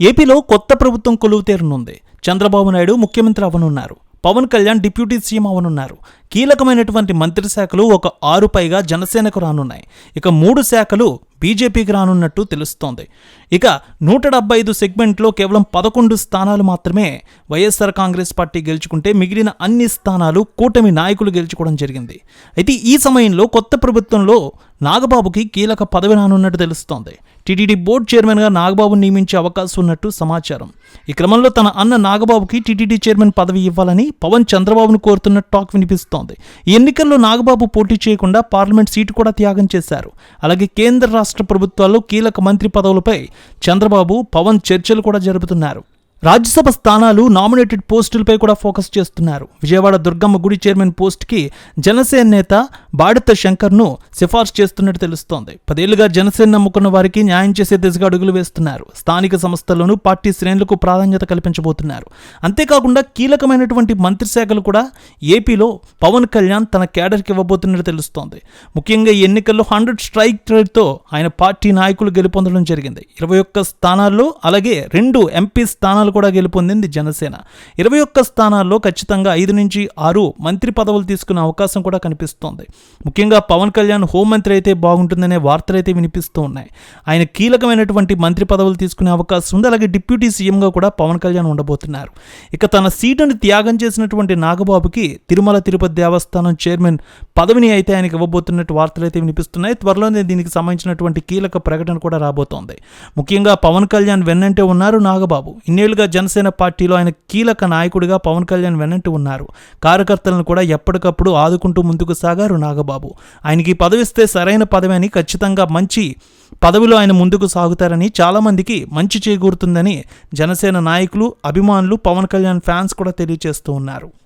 ఏపీలో కొత్త ప్రభుత్వం కొలువుతీరనుంది. చంద్రబాబు నాయుడు ముఖ్యమంత్రి అవనున్నారు. పవన్ కళ్యాణ్ డిప్యూటీ సీఎం అవనున్నారు. కీలకమైనటువంటి మంత్రి శాఖలు ఒక ఆరు పైగా జనసేనకు రానున్నాయి. ఇక మూడు శాఖలు బీజేపీకి రానున్నట్టు తెలుస్తోంది. ఇక నూట డెబ్బై ఐదు సెగ్మెంట్లో కేవలం పదకొండు స్థానాలు మాత్రమే వైఎస్ఆర్ కాంగ్రెస్ పార్టీ గెలుచుకుంటే మిగిలిన అన్ని స్థానాలు కూటమి నాయకులు గెలుచుకోవడం జరిగింది. అయితే ఈ సమయంలో కొత్త ప్రభుత్వంలో నాగబాబుకి కీలక పదవి రానున్నట్టు తెలుస్తోంది. టీటీడీ బోర్డు చైర్మన్గా నాగబాబు నియమించే అవకాశం ఉన్నట్టు సమాచారం. ఈ క్రమంలో తన అన్న నాగబాబుకి టీటీడీ చైర్మన్ పదవి ఇవ్వాలని పవన్ చంద్రబాబును కోరుతున్న టాక్ వినిపిస్తోంది. ఈ ఎన్నికల్లో నాగబాబు పోటీ చేయకుండా పార్లమెంట్ సీటు కూడా త్యాగం చేశారు. అలాగే కేంద్ర రాష్ట్ర ప్రభుత్వాల్లో కీలక మంత్రి పదవులపై చంద్రబాబు పవన్ చర్చలు కూడా జరుపుతున్నారు. రాజ్యసభ స్థానాలు నామినేటెడ్ పోస్టులపై కూడా ఫోకస్ చేస్తున్నారు. విజయవాడ దుర్గమ్మ గుడి చైర్మన్ పోస్ట్కి జనసేన నేత బాడిత శంకర్ను సిఫార్సు చేస్తున్నట్టు తెలుస్తోంది. పదేళ్ళుగా జనసేన నమ్ముకున్న వారికి న్యాయం చేసే దిశగా అడుగులు వేస్తున్నారు. స్థానిక సంస్థల్లోనూ పార్టీ శ్రేణులకు ప్రాధాన్యత కల్పించబోతున్నారు. అంతేకాకుండా కీలకమైనటువంటి మంత్రి శాఖలు కూడా ఏపీలో పవన్ కళ్యాణ్ తన కేడర్కి ఇవ్వబోతున్నట్టు తెలుస్తోంది. ముఖ్యంగా ఈ ఎన్నికల్లో హండ్రెడ్ స్ట్రైక్ రేట్తో ఆయన పార్టీ నాయకులు గెలుపొందడం జరిగింది. ఇరవై ఒక్క స్థానాల్లో అలాగే రెండు ఎంపీ స్థానాలు కూడా గెలుపొందింది జనసేన. ఇరవై ఒక్క స్థానాల్లో ఖచ్చితంగా ఐదు నుంచి ఆరు మంత్రి పదవులు తీసుకునే అవకాశం కూడా కనిపిస్తోంది. ముఖ్యంగా పవన్ కళ్యాణ్ హోంమంత్రి అయితే బాగుంటుందనే వార్తలు అయితే వినిపిస్తూ ఉన్నాయి. ఆయన కీలకమైనటువంటి మంత్రి పదవులు తీసుకునే అవకాశం ఉంది. అలాగే డిప్యూటీ సీఎంగా కూడా పవన్ కళ్యాణ్ ఉండబోతున్నారు. ఇక తన సీటును త్యాగం చేసినటువంటి నాగబాబుకి తిరుమల తిరుపతి దేవస్థానం చైర్మన్ పదవిని అయితే ఆయనకి ఇవ్వబోతున్నట్టు వార్తలు అయితే వినిపిస్తున్నాయి. త్వరలోనే దీనికి సంబంధించినటువంటి కీలక ప్రకటన కూడా రాబోతోంది. ముఖ్యంగా పవన్ కళ్యాణ్ వెన్నంటే ఉన్నారు నాగబాబు. ఇన్నేళ్ళుగా జనసేన పార్టీలో ఆయన కీలక నాయకుడిగా పవన్ కళ్యాణ్ వెన్నంటే ఉన్నారు. కార్యకర్తలను కూడా ఎప్పటికప్పుడు ఆదుకుంటూ ముందుకు సాగారు నాగబాబు. ఆయనకి పదవిస్తే సరైన పదవి అని ఖచ్చితంగా మంచి పదవిలో ఆయన ముందుకు సాగుతారని చాలామందికి మంచి చేకూరుతుందని జనసేన నాయకులు అభిమానులు పవన్ కళ్యాణ్ ఫ్యాన్స్ కూడా తెలియజేస్తూ ఉన్నారు.